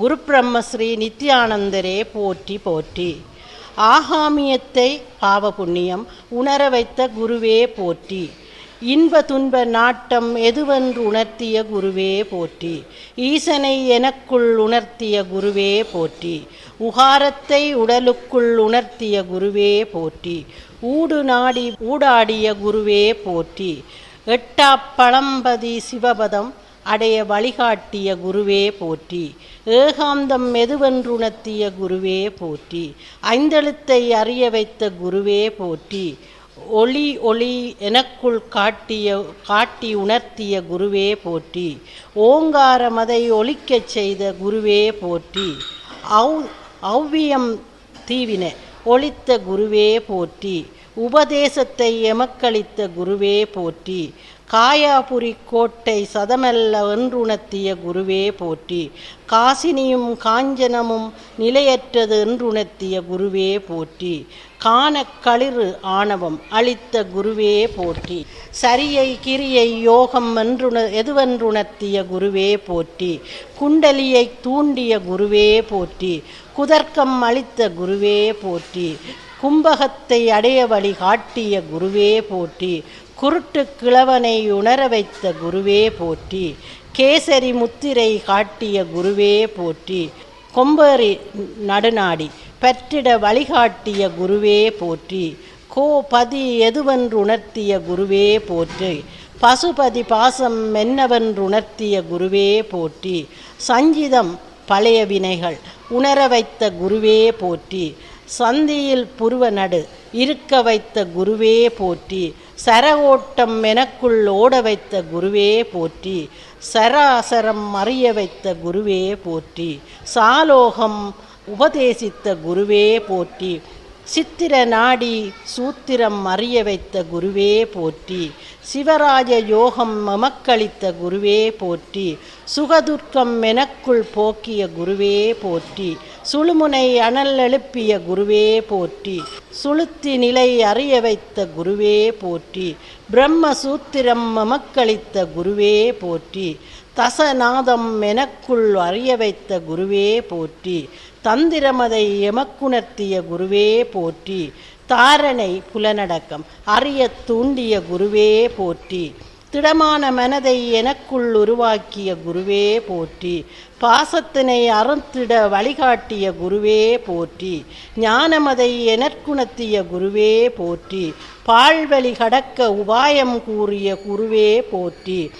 குரு பிரம்மஸ்ரீ நித்யானந்தரே போற்றி போற்றி. ஆகாமியத்தை பாவ புண்ணியம் உணர வைத்த குருவே போற்றி. இன்ப துன்ப நாட்டம் எதுவென்று உணர்த்திய குருவே போற்றி. ஈசனை எனக்குள் உணர்த்திய குருவே போற்றி. உகாரத்தை உடலுக்குள் உணர்த்திய குருவே போற்றி. ஊடு நாடி ஊடாடிய குருவே போற்றி. எட்டா பழம்பதி சிவபதம் அடைய வழிகாட்டிய குருவே போற்றி. ஏகாந்தம் மெதுவென்றுணர்த்திய குருவே போற்றி. ஐந்தெழுத்தை அறிய வைத்த குருவே போற்றி. ஒளி ஒளி எனக்குள் காட்டிய காட்டி உணர்த்திய குருவே போற்றி. ஓங்காரமதை ஒழிக்கச் செய்த குருவே போற்றி. ஔ ஔவியம் தீவின ஒளித்த குருவே போற்றி. உபதேசத்தை எமக்களித்த குருவே போற்றி. காயாபுரி கோட்டை சதமல்ல என்றுணர்த்திய குருவே போற்றி. காசினியும் காஞ்சனமும் நிலையற்றது என்றுணர்த்திய குருவே போற்றி. காணக்களிறு ஆணவம் அளித்த குருவே போற்றி. சரியை கிரியை யோகம் என்றுண எதுவென்றுணர்த்திய குருவே போற்றி. குண்டலியை தூண்டிய குருவே போற்றி. குதர்க்கம் அளித்த குருவே போற்றி. கும்பகத்தை அடைய வழி காட்டிய குருவே போற்றி. குருட்டு கிழவனை உணர வைத்த குருவே போற்றி. கேசரி முத்திரை காட்டிய குருவே போற்றி. கொம்பரி நடுநாடி பெற்றிட வழிகாட்டிய குருவே போற்றி. கோபதி எதுவென்று உணர்த்திய குருவே போற்றி. பசுபதி பாசம் என்னவென்றுணர்த்திய குருவே போற்றி. சஞ்சிதம் பழைய வினைகள் உணர வைத்த குருவே போற்றி. சந்தியில் புருவ நடு இருக்க வைத்த குருவே போற்றி சர ஓட்டம் எனக்குள் ஓட வைத்த குருவே போற்றி சராசரம் அறிய வைத்த குருவே போற்றி சாலோகம் உபதேசித்த குருவே போற்றி சித்திர நாடி சூத்திரம் அறிய வைத்த குருவே போற்றி. சிவராஜ யோகம் மமக்களித்த குருவே போற்றி. சுகதுர்க்கம் எனக்குள் போக்கிய குருவே போற்றி. சுழுமுனை அனல் எழுப்பிய குருவே போற்றி. சுளுத்தி நிலை அறிய வைத்த குருவே போற்றி. பிரம்ம சூத்திரம் மமக்களித்த குருவே போற்றி. தசநாதம் எனக்குள் அறிய வைத்த குருவே போற்றி. தந்திரமதை எமக்குணர்த்திய குருவே போற்றி. தாரணை புலனடக்கம். அறிய தூண்டிய குருவே போற்றி. திடமான மனதை எனக்குள் உருவாக்கிய குருவே போற்றி. பாசத்தினை அறந்திட வழிகாட்டிய குருவே போற்றி. ஞானமதை எனற்குணத்திய குருவே போற்றி. பால்வழி கடக்க உபாயம் கூறிய குருவே போற்றி.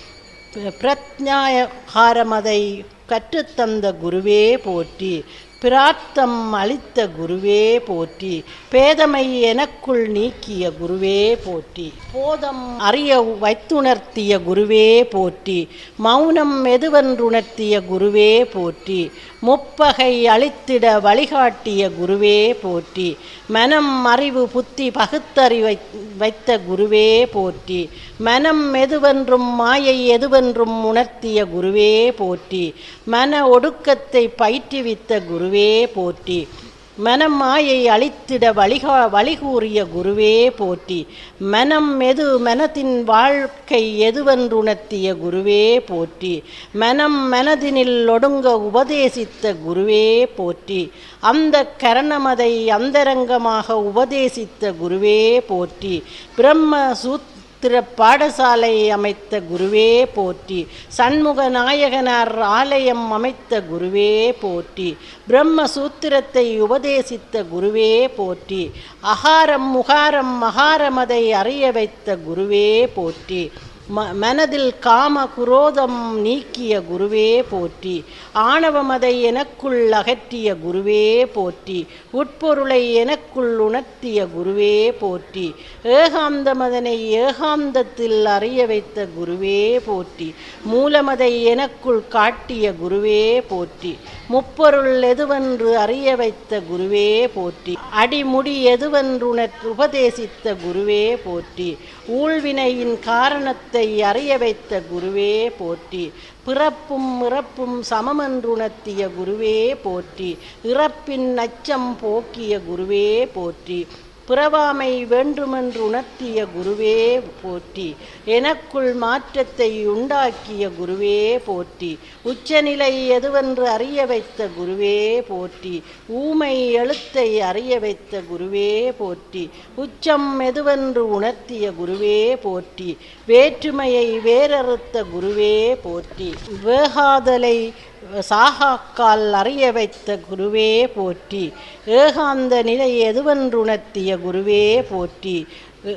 பிரத்ஞாயகாரமதை கற்றுத்தந்த குருவே போற்றி. பிரார்த்தம் அளித்த குருவே போற்றி பேதமை எனக்குள் நீக்கிய குருவே போற்றி. போதம் அறிய வைத்துணர்த்திய குருவே போற்றி மௌனம் எதுவென்றுணர்த்திய குருவே போற்றி. முப்பகை அழித்திட வழிகாட்டிய குருவே போற்றி. மனம் அறிவு புத்தி பகுத்தறிவை வைத்த குருவே போற்றி. மனம் எதுவென்றும் மாயை எதுவென்றும் உணர்த்திய குருவே போற்றி. மன ஒடுக்கத்தை பயிற்றுவித்த குருவே போற்றி. மனம் மாயை அழித்திட வழிகா வழிகூறிய குருவே போற்றி. மனம் எது மனத்தின் வாழ்க்கை எதுவென்றுணர்த்திய குருவே போற்றி. மனம் மனதினில் ஒடுங்க உபதேசித்த குருவே போற்றி. அந்த கரணமதை அந்தரங்கமாக உபதேசித்த குருவே போற்றி. பிரம்ம சூத் திரு அமைத்த குருவே போற்றி சண்முக நாயகனார் ஆலயம் அமைத்த குருவே போற்றி பிரம்ம சூத்திரத்தை உபதேசித்த குருவே போற்றி அகாரம் முகாரம் மகாரமதை அறிய வைத்த குருவே போற்றி. ம மனதில் காம குரோதம் நீக்கிய குருவே போற்றி. ஆணவமதை எனக்குள் அகற்றிய குருவே போற்றி. உட்பொருளை எனக்குள் உணர்த்திய குருவே போற்றி. ஏகாந்தமதனை ஏகாந்தத்தில் அறிய வைத்த குருவே போற்றி. மூலமதை எனக்குள் காட்டிய குருவே போற்றி. முப்பொருள் எதுவென்று அறிய வைத்த குருவே போற்றி. அடிமுடி எதுவென்றுணர் உபதேசித்த குருவே போற்றி. ஊழ்வினையின் காரணத்தை அறிய வைத்த குருவே போற்றி. பிறப்பும் இறப்பும் சமமென்றுணர்த்திய குருவே போற்றி. இறப்பின் அச்சம் போக்கிய குருவே போற்றி. பிறவாமை வேண்டுமென்று உணர்த்திய குருவே போற்றி. எனக்குள் மாற்றத்தை உண்டாக்கிய குருவே போற்றி. உச்சநிலை எதுவென்று அறிய வைத்த குருவே போற்றி. ஊமை எழுத்தை அறிய வைத்த குருவே போற்றி. உச்சம் எதுவென்று உணர்த்திய குருவே போற்றி. வேற்றுமையை வேறறுத்த குருவே போற்றி. வேகாதலை சாகாக்கால் அறிய வைத்த குருவே போற்றி. ஏகாந்த நிலை எதுவென்றுணர்த்திய குருவே போற்றி.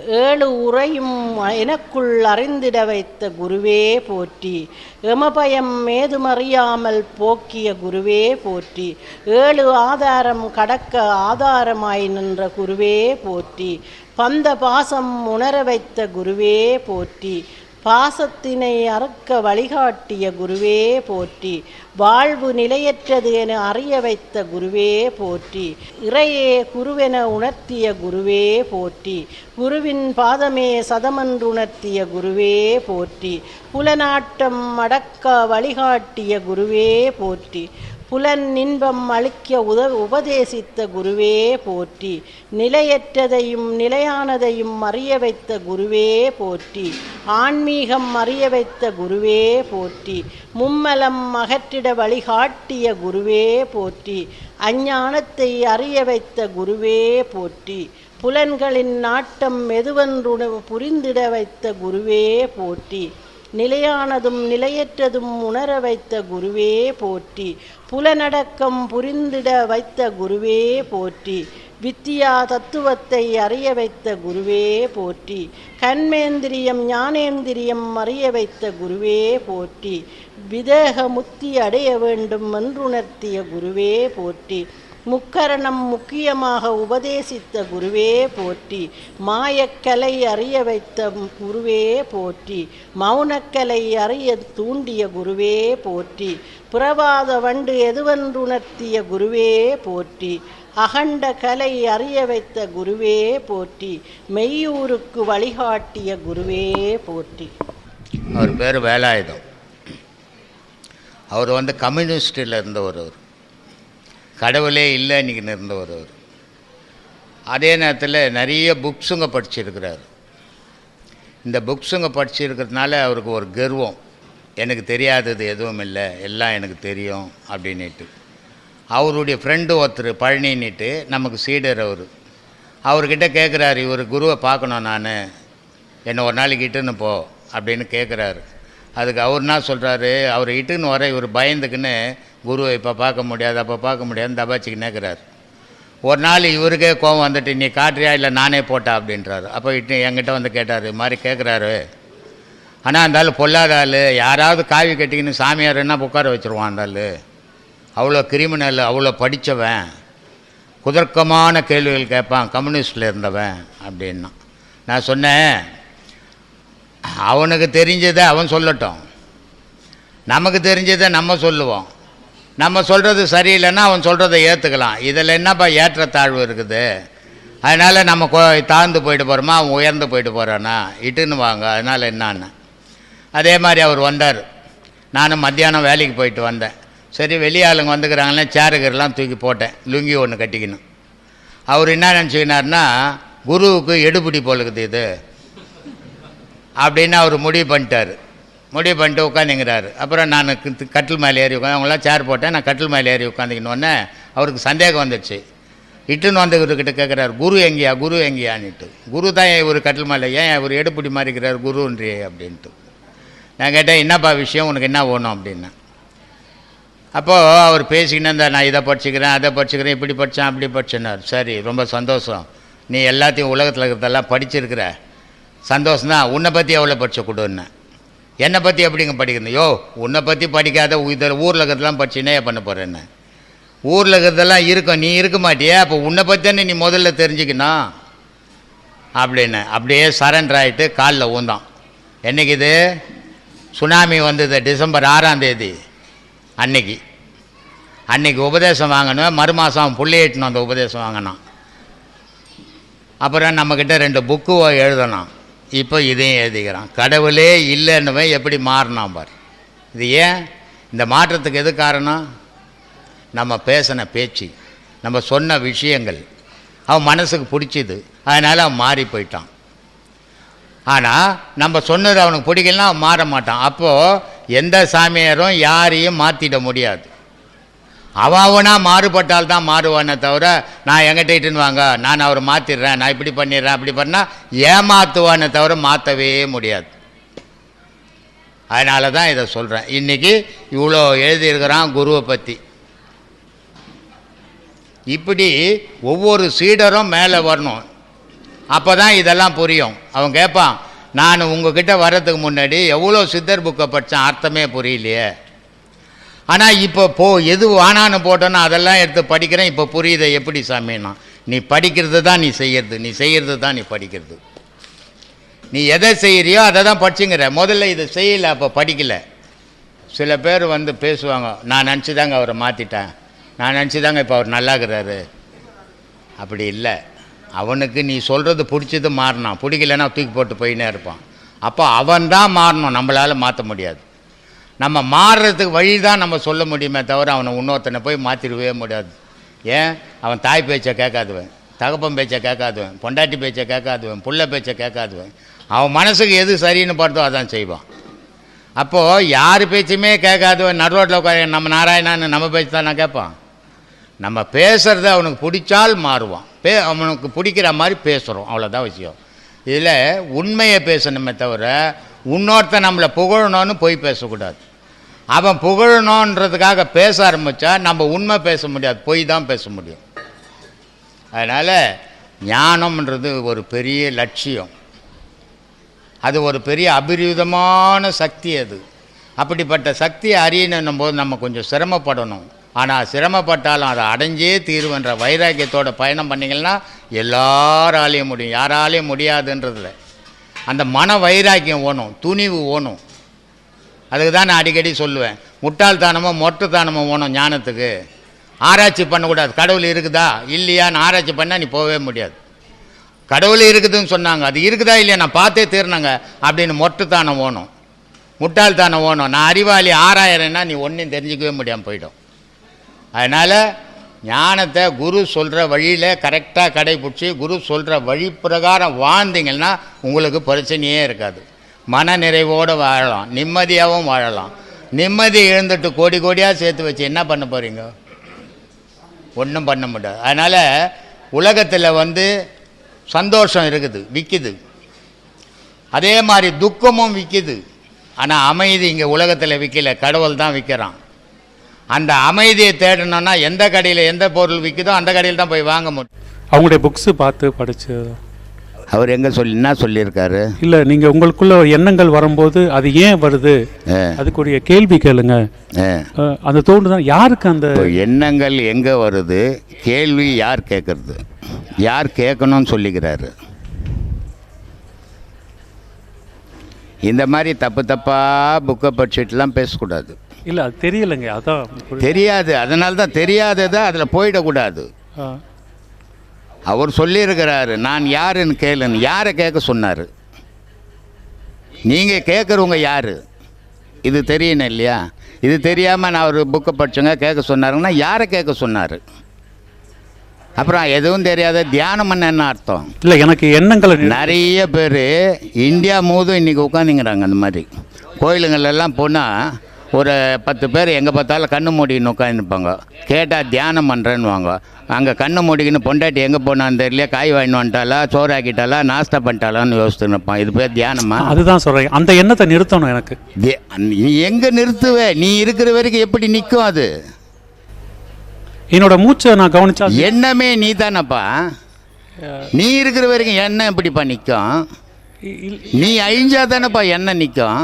ஏழு உரையும் எனக்குள் அறிந்திட வைத்த குருவே போற்றி. எமபயம் ஏதுமறியாமல் போக்கிய குருவே போற்றி. ஏழு ஆதாரம் கடக்க ஆதாரமாய் நின்ற குருவே போற்றி. பந்த பாசம் உணர வைத்த குருவே போற்றி. பாசத்தினை அறுக்க வழிகாட்டிய குருவே போற்றி. வாழ்வு நிலையற்றது என அறிய வைத்த குருவே போற்றி. இறையே குருவென உணர்த்திய குருவே போற்றி. குருவின் பாதமே சதமன்றுணர்த்திய குருவே போற்றி. புலநாட்டம் அடக்க வழிகாட்டிய குருவே போற்றி. புலன் இன்பம் அளிக்க உத உபதேசித்த குருவே போற்றி. நிலையற்றதையும் நிலையானதையும் அறிய வைத்த குருவே போற்றி. ஆன்மீகம் அறிய வைத்த குருவே போற்றி. மும்மலம் அகற்றிட வழிகாட்டிய குருவே போற்றி. அஞ்ஞானத்தை அறிய வைத்த குருவே போற்றி. புலன்களின் நாட்டம் எதுவென்று புரிந்திட வைத்த குருவே போற்றி. நிலையானதும் நிலையற்றதும் உணர வைத்த குருவே போற்றி. புலனடக்கம் புரிந்திட வைத்த குருவே போற்றி. வித்தியா தத்துவத்தை அறிய வைத்த குருவே போற்றி. கண்மேந்திரியம் ஞானேந்திரியம் அறிய வைத்த குருவே போற்றி. விதேக முத்தி அடைய வேண்டும் என்றுணர்த்திய குருவே போற்றி. முக்கரணம் முக்கியமாக உபதேசித்த குருவே போற்றி. மாயக்கலை அறிய வைத்த குருவே போற்றி. மௌனக்கலை அறிய தூண்டிய குருவே போற்றி. புறவாத வண்டு எதுவென்றுணர்த்திய குருவே போற்றி. அகண்ட கலை அறிய வைத்த குருவே போற்றி. மெய்யூருக்கு வழிகாட்டிய குருவே போற்றி. அவர் பேர் வேலாயுதம். அவர் வந்து கம்யூனிஸ்டில் இருந்தவர் அவர். கடவுளே இல்லை இன்றைக்கி நிறந்தவர் அவர். அதே நேரத்தில் நிறைய புக்ஸுங்க படிச்சிருக்கிறார். இந்த புக்ஸுங்க படிச்சிருக்கிறதுனால அவருக்கு ஒரு கர்வம். எனக்கு தெரியாதது எதுவும் இல்லை எல்லாம் எனக்கு தெரியும் அப்படின்னுட்டு. அவருடைய ஃப்ரெண்டு ஒருத்தர் பழனின்னுட்டு நமக்கு சீடர் அவர். அவர்கிட்ட கேட்குறாரு இவர் குருவை பார்க்கணும் நான். என்னை ஒரு நாளைக்கு இட்டுன்னு போ அப்படின்னு கேட்குறாரு அதுக்கு அவர் என்ன சொல்கிறாரு அவர் இட்டுன்னு வர இவர் பயந்துக்குன்னு குருவை இப்போ பார்க்க முடியாது அப்போ பார்க்க முடியாதுன்னு தபாச்சிக்கு நேக்கிறார் ஒரு நாள் இவருக்கே கோவம் வந்துட்டு நீ காட்டுறியா இல்லை நானே போட்டா? அப்படின்றாரு. அப்போ இட்டு என்கிட்ட வந்து கேட்டார் இது மாதிரி கேட்குறாரு ஆனால் அந்த பொல்லாத ஆள். யாராவது காவி கட்டிக்கின்னு சாமியார் என்ன உட்கார வச்சுருவான் அந்தாள் அவ்வளோ கிரிமினல் அவ்வளோ படித்தவன் குதர்க்கமான கேள்விகள் கேட்பான் கம்யூனிஸ்டில் இருந்தவன் அப்படின்னா. நான் சொன்னேன் அவனுக்கு தெரிஞ்சதை அவன் சொல்லட்டும். நமக்கு தெரிஞ்சதை நம்ம சொல்லுவோம். நம்ம சொல்கிறது சரியில்லைன்னா அவன் சொல்கிறத ஏற்றுக்கலாம் இதில் என்னப்பா ஏற்றத்தாழ்வு இருக்குது? அதனால் நம்ம கோ தாழ்ந்து போயிட்டு போகிறோமா அவன் உயர்ந்து போயிட்டு போகிறானா இட்டுன்னு வாங்க. அதனால் என்னான்னு? அதே மாதிரி அவர் வந்தார். நானும் மத்தியானம் வேலைக்கு போயிட்டு வந்தேன். சரி வெளியாளுங்க வந்துக்கிறாங்களே சேருகரெல்லாம் தூக்கி போட்டேன். லுங்கி ஒன்று கட்டிக்கணும். அவர் என்ன நினச்சிக்கினார்னா குருவுக்கு எடுபிடி போலுக்குது இது. அப்படின்னு அவர் முடிவு பண்ணிட்டார். முடிவு பண்ணிட்டு உட்காந்துங்கிறாரு. அப்புறம் நான் கட்டில் மேலே ஏறி உட்காந்து அவங்களாம் சேர் போட்டேன். நான் கட்டில் மேலே ஏறி உட்காந்துக்கினோடனே அவருக்கு சந்தேகம் வந்துடுச்சு இட்டுன்னு வந்தவர்கிட்ட கேட்குறாரு குரு எங்கேயா குரு எங்கேயான்னுட்டு. குரு தான் இவர் கட்டில் மேலே ஏன் இவர் எடுப்பிடி மாதிரி இருக்கிறார் குருன்றியே அப்படின்ட்டு. நான் கேட்டேன் என்னப்பா விஷயம்? உனக்கு என்ன வேணும்? அப்படின்னா அப்போது அவர் பேசிக்கின்னு இருந்தார் நான் இதை படிச்சுக்கிறேன் அதை படிச்சுக்கிறேன் இப்படி படித்தேன் அப்படி படிச்சேன்னார். சரி ரொம்ப சந்தோஷம். நீ எல்லாத்தையும் உலகத்தில் இருக்கிறதெல்லாம் படிச்சிருக்கிற. சந்தோஷம் தான் உன்னை பற்றி எவ்வளோ படிச்ச கொடுன்னு. என்னை பற்றி எப்படிங்க படிக்கணும் யோ உன்னை பற்றி படிக்காத இதில் ஊரில் இருக்கிறதெல்லாம் படிச்சுனே பண்ண போகிறேன்னு ஊரில் இருக்கிறதெல்லாம் இருக்கும் நீ இருக்க மாட்டியா? அப்போ உன்னை பற்றி தானே நீ முதல்ல தெரிஞ்சுக்கணும். அப்படின்னு அப்படியே சரண்டர் ஆகிட்டு காலில் ஊந்தான். என்னைக்கு இது? சுனாமி வந்தது டிசம்பர் ஆறாம் தேதி அன்னைக்கு. அன்னைக்கு உபதேசம் வாங்கணும் மறு மாதம் அவன் புள்ளையிட்டணும் அந்த உபதேசம் வாங்கினான். அப்புறம் நம்மக்கிட்ட ரெண்டு புக்கு எழுதணும். இப்போ இதையும் எழுதிக்கிறான். கடவுளே இல்லைன்னுவன் எப்படி மாறினான் பார். இது ஏன்? இந்த மாற்றத்துக்கு எது காரணம்? நம்ம பேசின பேச்சு நம்ம சொன்ன விஷயங்கள். அவன் மனசுக்கு பிடிச்சிது. அதனால் அவன் மாறி போயிட்டான். ஆனால் நம்ம சொன்னது அவனுக்கு பிடிக்கலன்னா அவன் மாற மாட்டான். அப்போது எந்த சாமியாரும் யாரையும் மாற்றிட முடியாது. அவன் மாறுபட்டால் தான் மாறுவானே தவிர நான் எங்கிட்ட இட்டுன்னு வாங்க. நான் அவரை மாற்றிடுறேன் நான் இப்படி பண்ணிடுறேன் அப்படி பண்ணால் ஏமாற்றுவானே தவிர மாற்றவே முடியாது. அதனால தான் இதை சொல்கிறேன் இன்றைக்கி இவ்வளோ எழுதியிருக்கிறான் குருவை பற்றி இப்படி ஒவ்வொரு சீடரும் மேலே வரணும். அப்போ தான் இதெல்லாம் புரியும். அவன் கேட்பான் நான் உங்ககிட்ட வர்றதுக்கு முன்னாடி எவ்வளோ சித்தர் புக்கை படித்தேன்? அர்த்தமே புரியலையே. ஆனால் இப்போ போ எது வானான்னு போட்டோன்னா அதெல்லாம் எடுத்து படிக்கிறேன். இப்போ புரியுதை எப்படி சாமின்னா? நீ படிக்கிறது தான் நீ செய்யறது. நீ செய்கிறது தான் நீ படிக்கிறது. நீ எதை செய்கிறியோ அதை தான் படிச்சுங்கிற. முதல்ல இதை செய்யலை அப்போ படிக்கலை. சில பேர் வந்து பேசுவாங்க நான் நினச்சி தாங்க அவரை மாற்றிட்டேன் நான் நினச்சி தாங்க இப்போ அவர் நல்லாகிறாரு. அப்படி இல்லை. அவனுக்கு நீ சொல்கிறது பிடிச்சது மாறினான். பிடிக்கலன்னா தூக்கி போட்டு போயின்னே இருப்பான். அப்போ அவன் தான் மாறணும். நம்மளால் மாற்ற முடியாது. நம்ம மாறுறதுக்கு வழி தான் நம்ம சொல்ல முடியுமே தவிர அவனை இன்னொருத்தனை போய் மாற்றிடவே முடியாது. ஏன்? அவன் தாய் பேச்சை கேட்காதுவன் தகப்பன் பேச்சை கேட்காதுவன் பொண்டாட்டி பேச்சை கேட்காதுவன் புள்ள பேச்சை கேட்காதுவன். அவன் மனசுக்கு எது சரின்னு பார்த்தோ அதான் செய்வான். அப்போது யார் பேச்சுமே கேட்காதுவன் நடுரோட்டில் உட்கார நம்ம நாராயணான்னு நம்ம பேச்சு தான் நான் கேட்பான். நம்ம பேசுகிறத அவனுக்கு பிடிச்சால் மாறுவான். பே அவனுக்கு பிடிக்கிற மாதிரி பேசுகிறோம் அவ்வளோதான் விஷயம். இதில் உண்மையை பேசணுமே தவிர இன்னொருத்தன் நம்மளை புகழணும்னு போய் பேசக்கூடாது. அவன் புகழணுன்றதுக்காக பேச ஆரம்பித்தா நம்ம உண்மை பேச முடியாது பொய் தான் பேச முடியும். அதனால் ஞானம்ன்றது ஒரு பெரிய லட்சியம். அது ஒரு பெரிய அபிரிதமான சக்தி அது. அப்படிப்பட்ட சக்தியை அறியணும் போது நம்ம கொஞ்சம் சிரமப்படணும். ஆனால் சிரமப்பட்டாலும் அதை அடைஞ்சே தீர்வுன்ற வைராக்கியத்தோட பயணம் பண்ணிங்கன்னா எல்லாராலையும் முடியும். யாராலையும் முடியாதுன்றதில்ல அந்த மன வைராக்கியம் ஓணும் துணிவு ஓணும். அதுக்கு தான் நான் அடிக்கடி சொல்லுவேன். முட்டாள்தானமோ மொட்டைத்தானமோ ஓணும் ஞானத்துக்கு. ஆராய்ச்சி பண்ணக்கூடாது. கடவுள் இருக்குதா? இல்லையான்னு ஆராய்ச்சி பண்ணால் நீ போகவே முடியாது. கடவுள் இருக்குதுன்னு சொன்னாங்க. அது இருக்குதா இல்லையா? நான் பார்த்தே தீர்னாங்க அப்படின்னு மொட்டைத்தானம் ஓணும் முட்டாள்தானம் ஓணும் நான் அறிவாளி ஆறாயிரம்னா நீ ஒன்றையும் தெரிஞ்சிக்கவே முடியாமல் போயிடும். அதனால் ஞானத்தை குரு சொல்கிற வழியில் கரெக்டாக கடைபிடிச்சி குரு சொல்கிற வழி பிரகாரம் வாழ்ந்தீங்கன்னா உங்களுக்கு பிரச்சனையே இருக்காது. மன நிறைவோடு வாழலாம். நிம்மதியாகவும் வாழலாம். நிம்மதி இழந்துட்டு கோடி கோடியாக சேர்த்து வச்சு என்ன பண்ண போகிறீங்க ஒன்றும் பண்ண முடியாது. அதனால் உலகத்தில் வந்து சந்தோஷம் இருக்குது விற்கிது அதே மாதிரி துக்கமும் விற்கிது ஆனால் அமைதி இங்கே உலகத்தில் விற்கல கடவுள் தான் விற்கிறான் அந்த அமைதியை தேடணும்னா எந்த கடையில் எந்த பொருள் விற்கிதோ அந்த கடையில் தான் போய் வாங்க முடியும். அவங்களுடைய புக்ஸு பார்த்து படித்து அவர் எங்கே சொல்லி என்ன சொல்லியிருக்காரு? இல்லை நீங்கள் உங்களுக்குள்ள எண்ணங்கள் வரும்போது அது ஏன் வருது? அதுக்குரிய கேள்வி கேளுங்க. அந்த தோண்டுதான் யாருக்கு அந்த எண்ணங்கள் எங்கே வருது? கேள்வி யார் கேட்குறது யார் கேட்கணும்னு சொல்லிக்கிறாரு? இந்த மாதிரி தப்பு தப்பாக புக்கை படிச்சுட்டுலாம் பேசக்கூடாது. இல்லை அது தெரியலைங்க அதான் தெரியாது அதனால தான் தெரியாததை அதில் போயிடக்கூடாது. அவர் சொல்லியிருக்கிறாரு நான் யாருன்னு கேளுன்னு. யாரை கேட்க சொன்னார்? நீங்கள் கேட்குறவங்க யார்? இது தெரியணும் இல்லையா? இது தெரியாமல் நான் ஒரு புக்கை படிச்சேங்க கேட்க சொன்னாருங்கன்னா யாரை கேட்க சொன்னார்? அப்புறம் எதுவும் தெரியாத தியானம் என்ன அர்த்தம். இல்லை எனக்கு எண்ணங்களை நிறைய பேர் இந்தியா முழுதும் இன்றைக்கி உட்காந்துங்கிறாங்க அந்த மாதிரி. கோயிலுங்கள் எல்லாம் போனால் ஒரு பத்து பேர் எங்கே பார்த்தாலும் கண்ணு மூடின்னு உட்காந்துருப்பாங்க கேட்டால் தியானம் பண்ணுறேன்னுவாங்க அங்கே கண்ணு மூடிக்கின்னு பொண்டாட்டி எங்கே போனான்னு தெரியல காய் வாங்கிட்டு வந்துட்டாலா சோறு ஆக்கிட்டாலா நாஸ்தா பண்ணிட்டாலான்னு யோசிச்சுன்னு இருப்பான். இது பேர் தியானமா? அதுதான் சொல்கிறேன் அந்த எண்ணத்தை நிறுத்தணும் எனக்கு. நீ எங்கே நிறுத்துவ? நீ இருக்கிற வரைக்கும் எப்படி நிற்கும் அது? என்னோட மூச்சை நான் கவனிச்சா எண்ணமே நீ தானப்பா நீ இருக்கிற வரைக்கும் எண்ணம் எப்படிப்பா நிற்கும் நீ அழிஞ்சா தானேப்பா எண்ணெய் நிற்கும்.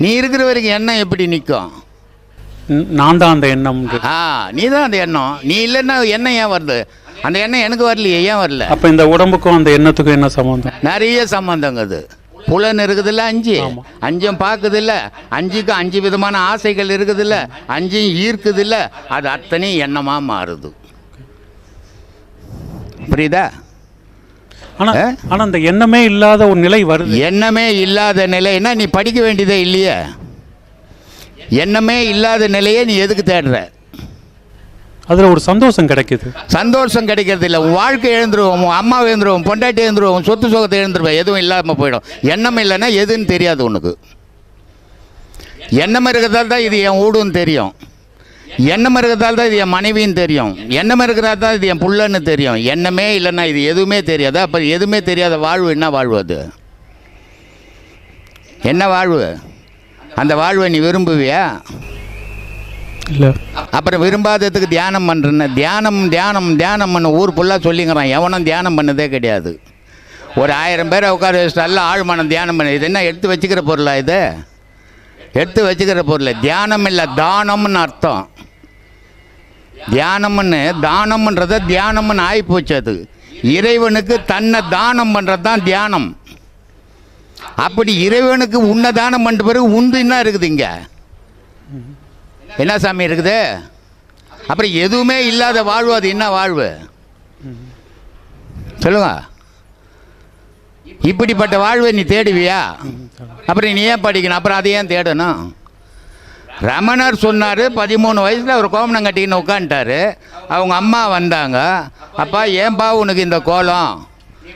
நீ இருக்கிற வரைக்கும் எண்ணம் எப்படி நிற்கும் நான் தான் அந்த எண்ணம். ஆ நீ தான் அந்த எண்ணம். நீ இல்லைன்னா எண்ணெய் ஏன் வருது? அந்த எண்ணெய் எனக்கு வரலையே ஏன் வரல? அப்போ இந்த உடம்புக்கும் அந்த எண்ணத்துக்கும் என்ன சம்மந்தம் நிறைய சம்பந்தங்க அது. புலன் இருக்குதுல்ல அஞ்சு. அஞ்சும் பார்க்குதில்ல. அஞ்சுக்கும் அஞ்சு விதமான ஆசைகள் இருக்குதுல்ல. அஞ்சையும் ஈர்க்குதில்ல. அது அத்தனையும் எண்ணமாக மாறுது. புரியுதா? ஆனா ஆ? ஆனா அந்த எண்ணமே இல்லாத ஒரு நிலை வருது. எண்ணமே இல்லாத நிலைன்னா நீ படிக்க வேண்டியதே இல்லையே. எண்ணமே இல்லாத நிலையை நீ எதுக்கு தேடுற? அதில் ஒரு சந்தோஷம் கிடைக்குது. சந்தோஷம் கிடைக்கிறது இல்லை. உன் வாழ்க்கை எழுந்துருவோம் அம்மா எழுந்துருவோம் பொண்டாட்டி எழுந்துருவோம் சொத்து சுகத்தை எழுந்துருவேன் எதுவும் இல்லாமல் போயிடும். எண்ணம் இல்லைன்னா எதுன்னு தெரியாது உனக்கு. எண்ணம் இருக்கிறதால தான் இது என் வீடுன்னு தெரியும். எண்ணம் இருக்கிறதால தான் இது என் மனைவின்னு தெரியும். எண்ணம் இருக்கிறதால தான் இது என் புள்ளன்னு தெரியும். எண்ணமே இல்லைன்னா இது எதுவுமே தெரியாது. அப்போ எதுவுமே தெரியாத வாழ்வு என்ன வாழ்வு அது? என்ன வாழ்வு? அந்த வாழ்வை நீ விரும்புவியா? இல்லை. அப்புறம் விரும்பாததுக்கு தியானம் பண்ணுறேன்னு தியானம் தியானம் தியானம் பண்ண ஊர் ஃபுல்லாக சொல்லிங்கிறான். எவனும் தியானம் பண்ணதே கிடையாது. ஒரு ஆயிரம் பேரை உட்கார வச்சுட்டு எல்லாம் ஆழ்மனம் தியானம் பண்ண. இது என்ன எடுத்து வச்சுக்கிற பொருளா இது? எடுத்து வச்சுக்கிற பொருள் தியானம் இல்லை தானம்னு அர்த்தம். தியானம்னு தானம்ன்றத தியானம்னு ஆகிப்போச்சு அது. இறைவனுக்கு தன்னை தானம் பண்ணுறது தான் தியானம். அப்படி இறைவனுக்கு உன்னை தானம் பண்ணுற பிறகு உந்து என்ன இருக்குது இங்கே? என்ன சாமி இருக்குது? அப்புறம் எதுவுமே இல்லாத வாழ்வு அது என்ன வாழ்வு? சொல்லுங்கள் இப்படிப்பட்ட வாழ்வை நீ தேடுவியா? அப்புறம் நீ ஏன் படிக்கணும்? அப்புறம் அதை ஏன் தேடணும்? ரமணர் சொன்னார் பதிமூணு வயசில் அவர் கோமணம் கட்டிக்கின்னு உட்காந்துட்டாரு அவங்க அம்மா வந்தாங்க. அப்பா ஏன்பா உனக்கு இந்த கோலம்?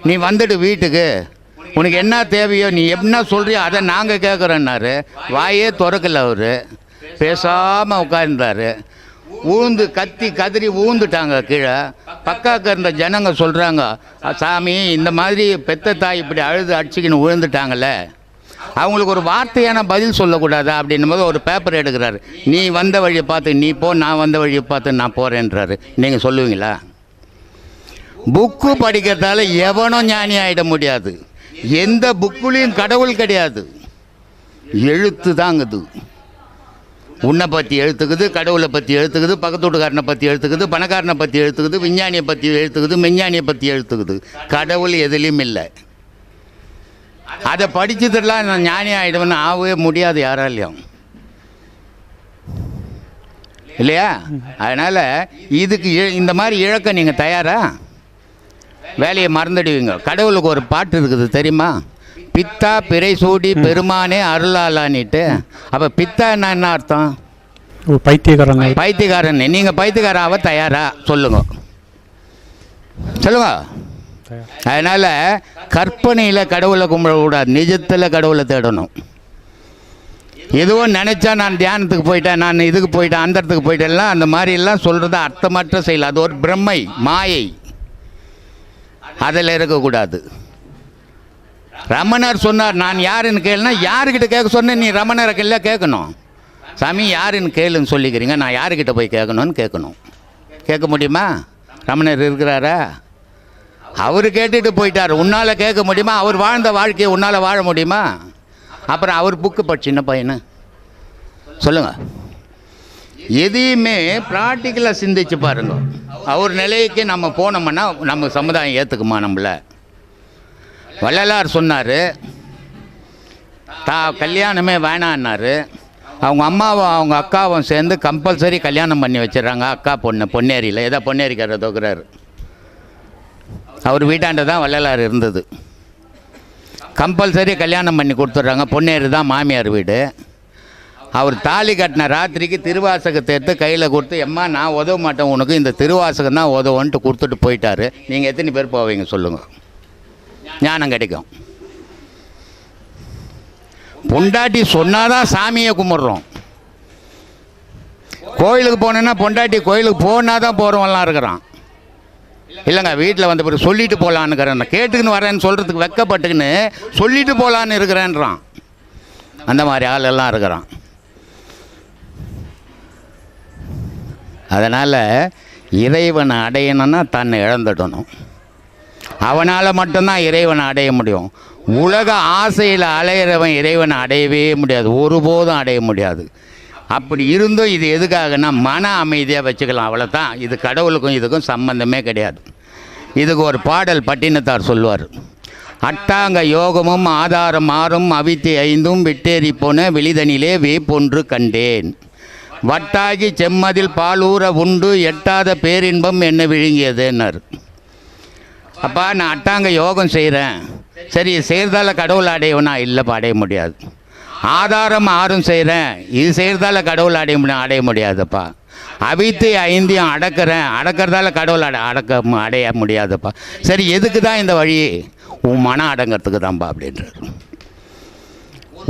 நீ வந்துடு வீட்டுக்கு. உனக்கு என்ன தேவையோ நீ என்ன சொல்கிறியோ அதை நாங்கள் கேட்குறோன்னாரு வாயே திறக்கல அவர். பேசாமல் உட்கார்ந்தாரு ஊந்து கத்தி கதறி ஊந்துட்டாங்க கீழே. பக்காக்க இருந்த ஜனங்க சொல்கிறாங்க சாமி இந்த மாதிரி பெத்த தாய் இப்படி அழுது அடிச்சுக்கின்னு விழுந்துட்டாங்கல்ல அவங்களுக்கு ஒரு வார்த்தையான பதில் சொல்லக்கூடாதா? அப்படின்னும் போது ஒரு பேப்பர் எடுக்கிறாரு. நீ வந்த வழியை பார்த்து நீ போ நான் வந்த வழியை பார்த்து நான் போகிறேன்றாரு நீங்கள் சொல்லுவீங்களா? புக்கு படிக்கிறதால எவனும் ஞானி ஆகிட முடியாது. எந்த புக்குலேயும் கடவுள் கிடையாது. எழுத்து தாங்குது. உன்னை பற்றி எழுத்துக்குது கடவுளை பற்றி எழுத்துக்குது பக்கத்து வீட்டுக்காரனை பற்றி எழுத்துக்குது பணக்காரனை பற்றி எழுத்துக்குது விஞ்ஞானியை பற்றி எழுத்துக்குது மெஞ்ஞானியை பற்றி எழுத்துக்குது. கடவுள் எதுலேயும் இல்லை. அதை படிச்சதுலாம் நான் ஞானி ஆகிடுவேன்னு ஆகவே முடியாது யாராலையும். இல்லையா? அதனால் இதுக்கு இந்த மாதிரி இழக்க நீங்கள் தயாரா? வேலையை மறந்துடுவீங்க. கடவுளுக்கு ஒரு பாட்டு இருக்குது தெரியுமா? பித்தா பிறை சூடி பெருமானே அருளாலான்னுட்டு அப்போ பித்தா என்ன என்ன அர்த்தம் ஒரு பைத்தியக்காரங்க பைத்தியக்காரன். நீங்கள் பைத்தியக்காராவ தயாரா? சொல்லுங்க. சொல்லுங்க. அதனால் கற்பனையில் கடவுளை கும்பிடக்கூடாது நிஜத்தில் கடவுளை தேடணும். எதுவும் நினச்சா நான் தியானத்துக்கு போயிட்டேன் நான் இதுக்கு போயிட்டேன் அந்த இடத்துக்கு போயிட்டேன்லாம் அந்த மாதிரிலாம் சொல்கிறது அர்த்தமற்ற செயல். அது ஒரு பிரம்மை மாயை. அதில் இருக்கக்கூடாது. ரமணர் சொன்னார் நான் யாருன்னு கேளுனா யாருக்கிட்ட கேட்க சொன்னேன்? நீ ரமணரை கேள்ல கேட்கணும். சாமி யாருன்னு கேளுன்னு சொல்லிக்கிறீங்க. நான் யாருக்கிட்ட போய் கேட்கணும்னு கேட்கணும். கேட்க முடியுமா? ரமணர் இருக்கிறாரா? அவர் கேட்டுட்டு போயிட்டார். உன்னால் கேட்க முடியுமா? அவர் வாழ்ந்த வாழ்க்கையை உன்னால் வாழ முடியுமா? அப்புறம் அவர் புக்கு படிச்சின்ன பையனு. சொல்லுங்க. எதையுமே ப்ராக்டிக்கலாக சிந்திச்சு பாருங்க. அவர் நிலைக்கு நம்ம போனோம்னா நம்ம சமுதாயம் ஏற்றுக்குமா நம்மளை? வள்ளலார் சொன்னார். தா கல்யாணமே வேணான்னாரு. அவங்க அம்மாவும் அவங்க அக்காவும் சேர்ந்து கம்பல்சரி கல்யாணம் பண்ணி வச்சிடறாங்க அக்கா பொண்ணு பொன்னேரியில். ஏதோ பொன்னேரிக்கார தொகுறாரு அவர் வீட்டாண்ட தான் வள்ளலார் இருந்தது. கம்பல்சரி கல்யாணம் பண்ணி கொடுத்துட்றாங்க. பொன்னேரி தான் மாமியார் வீடு. அவர் தாலி கட்டின ராத்திரிக்கு திருவாசகத்தை எடுத்து கையில் கொடுத்து எம்மா நான் உதவ மாட்டேன் உனக்கு. இந்த திருவாசகம் தான் உதவுன்ட்டு கொடுத்துட்டு போயிட்டாரு. நீங்கள் எத்தனை பேர் போவீங்க சொல்லுங்கள் ஞானம் கிடைக்கும். பொண்டாட்டி சொன்னாதான் சாமியை கும்பிட்றோம். கோயிலுக்கு போனேன்னா பொண்டாட்டி கோயிலுக்கு போனால் தான் போகிறவங்களாம் இருக்கிறான். இல்லைங்க வீட்டில் வந்த பிறகு சொல்லிட்டு போகலான்னுக்கிறேன் கேட்டுக்கின்னு வரேன்னு சொல்கிறதுக்கு வெக்கப்பட்டுக்குன்னு சொல்லிட்டு போகலான்னு இருக்கிறேன்றான். அந்த மாதிரி ஆளெல்லாம் இருக்கிறான். அதனால் இறைவனை அடையணும்னா தன்னை இழந்துடணும். அவனால் மட்டும்தான் இறைவனை அடைய முடியும். உலக ஆசையில் அலையிறவன் இறைவனை அடையவே முடியாது. ஒருபோதும் அடைய முடியாது. அப்படி இருந்தும் இது எதுக்காகனா மன அமைதியாக வச்சுக்கலாம். அவ்வளோதான் இது கடவுளுக்கும் இதுக்கும் சம்பந்தமே கிடையாது. இதுக்கு ஒரு பாடல் பட்டினத்தார் சொல்லுவார். அட்டாங்க யோகமும் ஆதாரம் ஆறும் அவித்தி ஐந்தும் விட்டேறி போன வெளிதனிலே வேப்பொன்று கண்டேன். வட்டாகி செம்மதில் பாலூர உண்டு எட்டாத பேரின்பம் என்ன விழுங்கியதுன்னார். அப்பா நான் அட்டாங்க யோகம் செய்கிறேன் சரி செய்கிறதால கடவுள் அடையவனா இல்லைப்பா அடைய முடியாது. ஆதாரம் ஆறும் செய்கிறேன் இது செய்கிறதால கடவுள் அடைய முடியும் அடைய முடியாதுப்பா அவித்து ஐந்தையும் அடக்கிறேன். அடக்கிறதால கடவுள் அட அடக்க அடைய முடியாதுப்பா சரி எதுக்கு தான் இந்த வழி? உன் மனம் அடங்கிறதுக்கு தான்ப்பா அப்படின்றார்.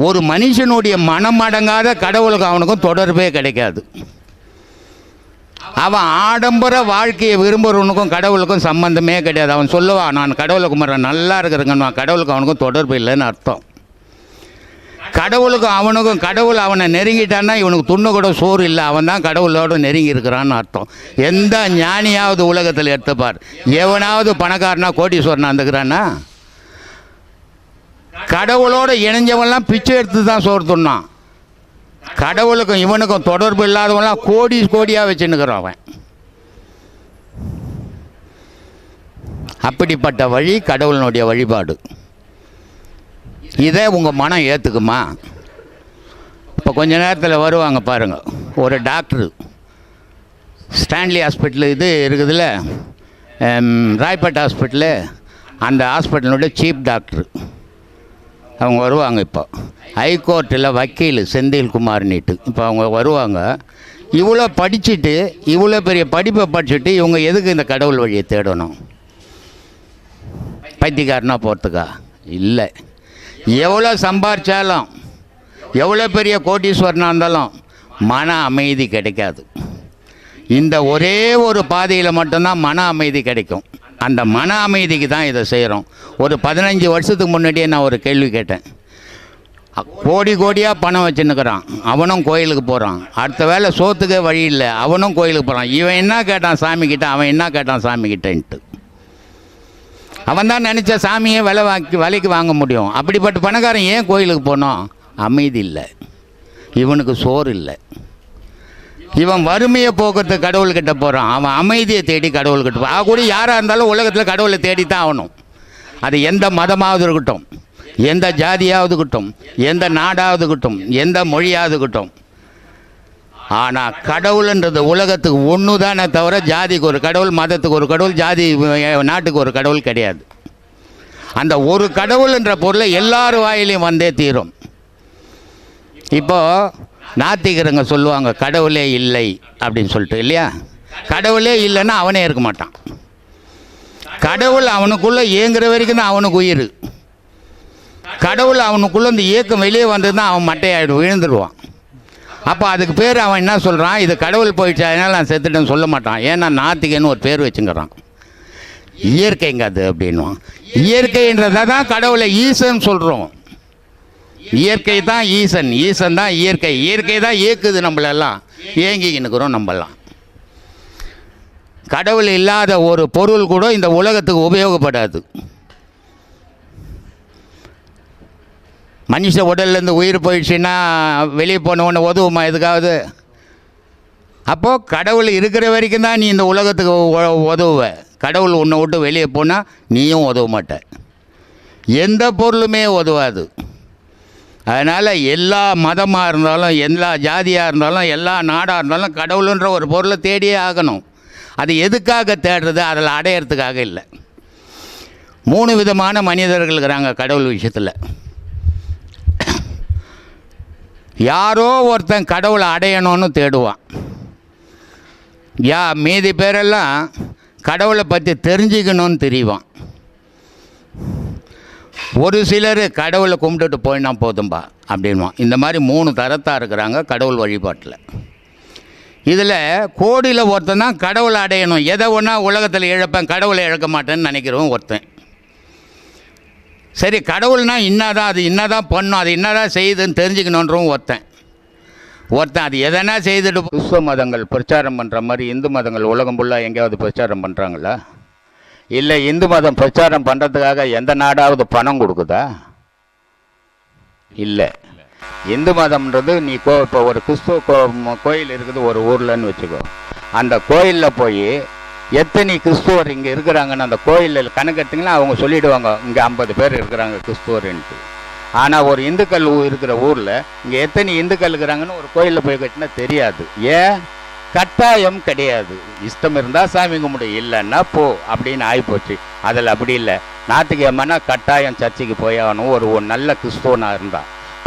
ஒரு மனுஷனுடைய மனம் அடங்காத கடவுளுக்கு அவனுக்கும் தொடர்பே கிடைக்காது. அவன் ஆடம்பர வாழ்க்கையை விரும்புகிறவனுக்கும் கடவுளுக்கும் சம்பந்தமே கிடையாது. அவன் சொல்லுவான் நான் கடவுளை கும்பிட்றேன் நல்லா இருக்கிறேங்கன்னு கடவுளுக்கு அவனுக்கும் தொடர்பு இல்லைன்னு அர்த்தம். கடவுளுக்கும் அவனுக்கும் கடவுள் அவனை நெருங்கிட்டான்னா இவனுக்கு துண்ணு கூட சோறு இல்லை. அவன் தான் கடவுளோடு நெருங்கி இருக்கிறான்னு அர்த்தம். எந்த ஞானியாவது உலகத்தில் எடுத்துப்பார். எவனாவது பணக்காரனா கோடீஸ்வரனா இருந்துக்கிறான்னா கடவுளோட இணைஞ்சவன்லாம் பிச்சை எடுத்து தான் சோறு துண்ணான் கடவுளுக்கும் இவனுக்கும் தொடர்பு இல்லாதவன்லாம் கோடி கோடியாக வச்சுன்னுக்கிறான் அவன். அப்படிப்பட்ட வழி கடவுளினுடைய வழிபாடு. இதை உங்கள் மனம் ஏற்றுக்குமா இப்போ கொஞ்ச நேரத்தில் வருவாங்க பாருங்கள் ஒரு டாக்டரு. ஸ்டான்லி ஹாஸ்பிட்டல் இது இருக்குதுல்ல. ராய்பேட் ஹாஸ்பிட்டலு. அந்த ஹாஸ்பிட்டலுடைய சீஃப் டாக்டர். அவங்க வருவாங்க இப்போ. ஹைகோர்ட்டில் வக்கீல் செந்தில் குமார்னிட்டு. இப்போ அவங்க வருவாங்க. இவ்வளோ படிச்சுட்டு இவ்வளோ பெரிய படிப்பை படிச்சுட்டு இவங்க எதுக்கு இந்த கடவுள் வழியை தேடணும்? பைத்தியக்காரனா போகிறதுக்கா இல்லை. எவ்வளோ சம்பாரித்தாலும் எவ்வளோ பெரிய கோட்டீஸ்வரனாக இருந்தாலும் மன அமைதி கிடைக்காது. இந்த ஒரே ஒரு பாதையில் மட்டும்தான் மன அமைதி கிடைக்கும். அந்த மன அமைதிக்கு தான் இதை செய்கிறோம். ஒரு பதினஞ்சு வருஷத்துக்கு முன்னாடியே நான் ஒரு கேள்வி கேட்டேன். கோடி கோடியாக பணம் வச்சுன்னுக்கிறான். அவனும் கோயிலுக்கு போகிறான் அடுத்த வேளை சோத்துக்கே வழி இல்லை. அவனும் கோயிலுக்கு போகிறான் இவன் என்ன கேட்டான் சாமி கிட்ட? அவன் என்ன கேட்டான் சாமி கிட்டன்ட்டு. அவன் தான் நினச்ச சாமியை விலை வாங்கி விலைக்கு வாங்க முடியும். அப்படிப்பட்ட பணக்காரன் ஏன் கோயிலுக்கு போனோம் அமைதி இல்லை. இவனுக்கு சோறு இல்லை. இவன் வறுமையை போக்குறது கடவுள்கிட்ட போகிறான் அவன் அமைதியை தேடி கடவுள்கிட்ட போகிறான் கூட யாராக இருந்தாலும் உலகத்தில் கடவுளை தேடி தான் ஆகணும். அது எந்த மதமாவது இருக்கட்டும் எந்த ஜாதியாவது இருக்கட்டும் எந்த நாடாவது இருக்கட்டும் எந்த மொழியாவது இருக்கட்டும். ஆனால் கடவுள்ன்றது உலகத்துக்கு ஒன்று தானே தவிர ஜாதிக்கு ஒரு கடவுள் மதத்துக்கு ஒரு கடவுள் ஜாதி நாட்டுக்கு ஒரு கடவுள் கிடையாது. அந்த ஒரு கடவுள்ன்ற பொருளை எல்லார் வாயிலையும் வந்தே தீரும். இப்போது நாத்திகருங்க சொல்லுவாங்க கடவுளே இல்லை அப்படின்னு சொல்லிட்டு இல்லையா? கடவுளே இல்லைன்னா அவனே இருக்க மாட்டான். கடவுள் அவனுக்குள்ளே இயங்குற வரைக்கும் தான் அவனுக்கு உயிர். கடவுள் அவனுக்குள்ளே இந்த இயக்கம் வெளியே வந்ததுன்னா அவன் மட்டையாயிடும் விழுந்துடுவான் அப்போ அதுக்கு பேர் அவன் என்ன சொல்கிறான் இது கடவுள் போயிடுச்சு அதனால் நான் செத்துட்டேன்னு சொல்ல மாட்டான். ஏன்னா நாத்திகன்னு ஒரு பேர் வச்சுங்கிறான். இயற்கைங்க அது அப்படின்வான் இயற்கைன்றதை தான் கடவுளை ஈசன் சொல்கிறோம் இயற்கை தான் ஈசன். ஈசன் தான் இயற்கை. இயற்கை தான் இயக்குது நம்மளெல்லாம். ஏங்கிக்கின்னுக்கிறோம் நம்மெல்லாம். கடவுள் இல்லாத ஒரு பொருள் கூட இந்த உலகத்துக்கு உபயோகப்படாது. மனுஷ உடல்லேருந்து உயிர் போயிடுச்சுன்னா வெளியே போனவொன்னு உதவுமா எதுக்காவது? அப்போது கடவுள் இருக்கிற வரைக்கும் தான் நீ இந்த உலகத்துக்கு உதவுவ கடவுள் உன்னை விட்டு வெளியே போனால் நீயும் உதவ மாட்ட. எந்த பொருளுமே உதவாது அதனால் எல்லா மதமாக இருந்தாலும் எல்லா ஜாதியாக இருந்தாலும் எல்லா நாடாக இருந்தாலும் கடவுளுன்ற ஒரு பொருளை தேடியே ஆகணும். அது எதுக்காக தேடுறது? அதில் அடையிறதுக்காக இல்லை. மூணு விதமான மனிதர்கள் இருக்கிறாங்க கடவுள் விஷயத்தில். யாரோ ஒருத்தன் கடவுளை அடையணும்னு தேடுவான். யா மீதி பேரெல்லாம் கடவுளை பற்றி தெரிஞ்சுக்கணும்னு தெரியவான் ஒரு சிலர் கடவுளை கும்பிட்டுட்டு போயினா போதும்பா அப்படின்வான். இந்த மாதிரி மூணு தரத்தாக இருக்கிறாங்க கடவுள் வழிபாட்டில். இதில் கோடியில் ஒருத்தன் தான் கடவுளை அடையணும். எதை ஒன்றா உலகத்தில் இழப்பேன் கடவுளை இழக்க மாட்டேன்னு நினைக்கிறவன் ஒருத்தன். சரி கடவுள்னா இன்னாதான் அது இன்னாதான் பண்ணும் அது இன்னாதான் செய்யுதுன்னு தெரிஞ்சுக்கணுன்றவும் ஒருத்தன். ஒருத்தன் அது எதனா செய்துட்டு கிறிஸ்துவ மதங்கள் பிரச்சாரம் பண்ணுற மாதிரி இந்து மதங்கள் உலகம் ஃபுல்லாக எங்கேயாவது பிரச்சாரம் பண்ணுறாங்களா இல்லை இந்து மதம் பிரச்சாரம் பண்ணுறதுக்காக எந்த நாடாவது பணம் கொடுக்குதா? இல்லை. இந்து மதம்ன்றது நீ கோ இப்போ ஒரு கிறிஸ்துவ கோ கோயில் இருக்குது ஒரு ஊர்லன்னு வச்சுக்கோ. அந்த கோயிலில் போய் எத்தனை கிறிஸ்துவர் இங்கே இருக்கிறாங்கன்னு அந்த கோயிலில் கணக்கெடுத்தீங்கன்னா அவங்க சொல்லிவிடுவாங்க இங்கே ஐம்பது பேர் இருக்கிறாங்க கிறிஸ்துவர்ன்ட்டு. ஆனால் ஒரு இந்துக்கள் இருக்கிற ஊரில் இங்கே எத்தனை இந்துக்கள் இருக்கிறாங்கன்னு ஒரு கோயிலில் போய் கட்டினா தெரியாது. ஏன்? கட்டாயம் கிடையாது. இஷ்டம் இருந்தால் சாமி கும்பிடு இல்லைன்னா போ அப்படின்னு ஆகிப்போச்சு அதில் அப்படி இல்லை. ஞாயிற்றுக்கிழமைனா கட்டாயம் சர்ச்சுக்கு போய் ஆகணும். ஒரு ஒரு நல்ல கிறிஸ்துவனாக இருந்தா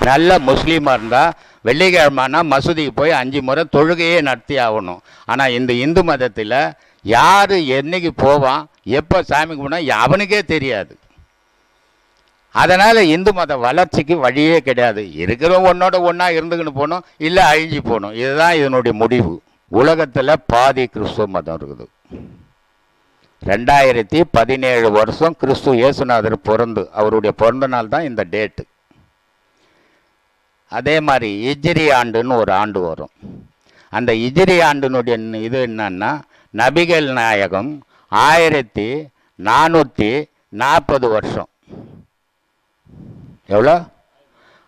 நல்ல முஸ்லீமாக இருந்தால் வெள்ளிக்கிழமைனா மசூதிக்கு போய் அஞ்சு முறை தொழுகையே நடத்தி ஆகணும். ஆனால் இந்த இந்து மதத்தில் யார் என்னைக்கு போவான் எப்போ சாமி கும்பிடா அவனுக்கே தெரியாது. அதனால் இந்து மத வளர்ச்சிக்கு வழியே கிடையாது. இருக்கிற ஒன்றோட ஒன்றா இருந்துக்கின்னு போகணும் இல்லை அழிஞ்சு போகணும். இதுதான் இதனுடைய முடிவு. உலகத்தில் பாதி கிறிஸ்துவ மதம் இருக்குது. ரெண்டாயிரத்தி பதினேழு வருஷம் கிறிஸ்து இயேசுநாதர் பிறந்து அவருடைய பிறந்த நாள் தான் இந்த டேட்டு. அதே மாதிரி இஜிரி ஆண்டுன்னு ஒரு ஆண்டு வரும். அந்த இஜிரி ஆண்டினுடைய இது என்னன்னா நபிகள் நாயகம் ஆயிரத்தி நானூற்றி நாற்பது வருஷம். எவ்வளோ?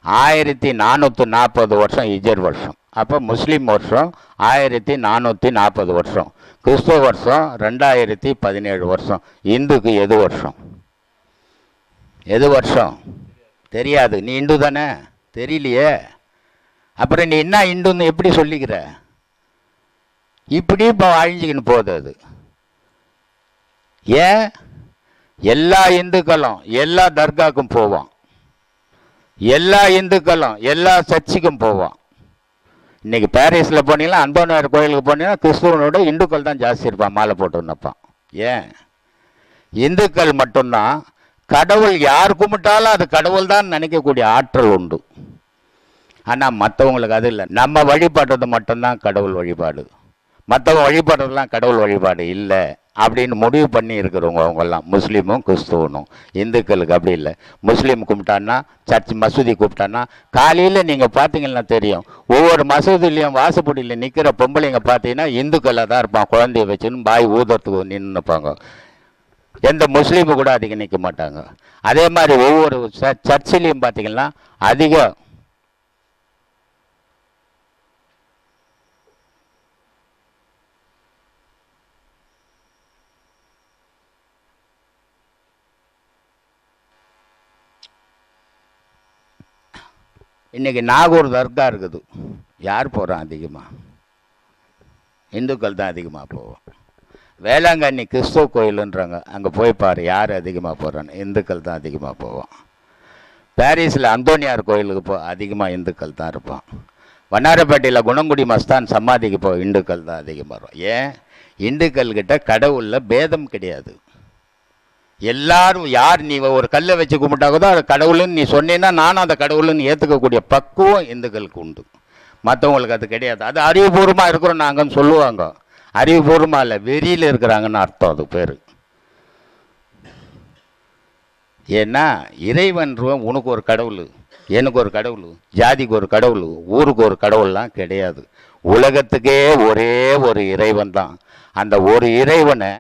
ஆயிரத்தி நானூற்றி நாற்பது வருஷம் இஜர் வருஷம். அப்போ முஸ்லீம் வருஷம் ஆயிரத்தி நானூற்றி நாற்பது வருஷம். கிறிஸ்துவ வருஷம் ரெண்டாயிரத்தி பதினேழு வருஷம். இந்துக்கு எது வருஷம்? எது வருஷம்? தெரியாது. நீ இந்து தானே? தெரியலையே. அப்புறம் நீ என்ன இந்துன்னு எப்படி சொல்லிக்கிற? இப்படி இப்போ அழிஞ்சிக்கின்னு போகுது அது. ஏன்? எல்லா இந்துக்களும் எல்லா தர்காக்கும் போவான். எல்லா இந்துக்களும் எல்லா சர்ச்சுக்கும் போவான். இன்னைக்கு பாரிஸில் போனீங்கன்னா அன்பானவர் கோயிலுக்கு போனீங்கன்னா கிறிஸ்துவனோட இந்துக்கள் தான் ஜாஸ்தி இருப்பான் மாலை போட்டு நிற்பான் ஏன்? இந்துக்கள் மட்டும்தான் கடவுள் யார் கும்பிட்டாலும் அது கடவுள் தான் நினைக்கக்கூடிய ஆற்றல் உண்டு. ஆனால் மற்றவங்களுக்கு அது இல்லை. நம்ம வழிபடுறது மட்டும்தான் கடவுள் வழிபாடு. மற்றவங்க வழிபடுறதுலாம் கடவுள் வழிபாடு இல்லை. அப்படின்னு முடிவு பண்ணி இருக்கிறவங்க அவங்கெல்லாம் முஸ்லீமும் கிறிஸ்துவனும். இந்துக்களுக்கு அப்படி இல்லை. முஸ்லீம் கும்பிட்டான்னா சர்ச் மசூதி கூப்பிட்டான்னா காலையில் நீங்கள் பார்த்தீங்கன்னா தெரியும். ஒவ்வொரு மசூதிலையும் வாசப்படியில் நிற்கிற பொம்பளைங்க பார்த்தீங்கன்னா இந்துக்களாக தான் இருப்பான் குழந்தைய வச்சுன்னு பாய் ஊதறதுக்கு நின்று நிற்பாங்க. எந்த முஸ்லீமு கூட அதிகம் நிற்க மாட்டாங்க. அதே மாதிரி ஒவ்வொரு ச- சர்ச்சிலையும் பார்த்தீங்கன்னா அதிகம் இன்னைக்கு நாகூர் தர்கா இருக்குது. யார் போகிறான் அதிகமாக இந்துக்கள் தான் அதிகமாக போவோம். வேளாங்கண்ணி கிறிஸ்துவ கோயிலுன்றாங்க. அங்கே போய் பாரு யார் அதிகமாக போகிறான்னு இந்துக்கள் தான் அதிகமாக போவோம். பாரிஸில் அந்தோனியார் கோயிலுக்கு போ அதிகமாக இந்துக்கள் தான் இருப்பான். வண்ணாரப்பேட்டையில் குணங்குடி மஸ்தான் சமாதிக்கு போ இந்துக்கள் தான் அதிகமாக வரும் ஏன்? இந்துக்கள்கிட்ட கடவுளில் பேதம் கிடையாது. எல்லாரும் யார் நீ ஒரு கல்லை வச்சு கும்பிட்டாக்கோ கூட அது நீ சொன்னேன்னா நானும் அந்த கடவுளுன்னு ஏற்றுக்கக்கூடிய பக்குவம் இந்துக்களுக்கு உண்டு. மற்றவங்களுக்கு அது கிடையாது. அது அறிவுபூர்வமாக இருக்கிறோம் நாங்கன்னு சொல்லுவாங்க. அறிவுபூர்வமாக இல்லை வெறியில் இருக்கிறாங்கன்னு அர்த்தம் அது பேர். ஏன்னா இறைவன் உனக்கு ஒரு கடவுள் எனக்கு ஒரு கடவுள் ஜாதிக்கு ஒரு கடவுள் ஊருக்கு ஒரு கடவுள்லாம் கிடையாது. உலகத்துக்கே ஒரே ஒரு இறைவன் தான். அந்த ஒரு இறைவனை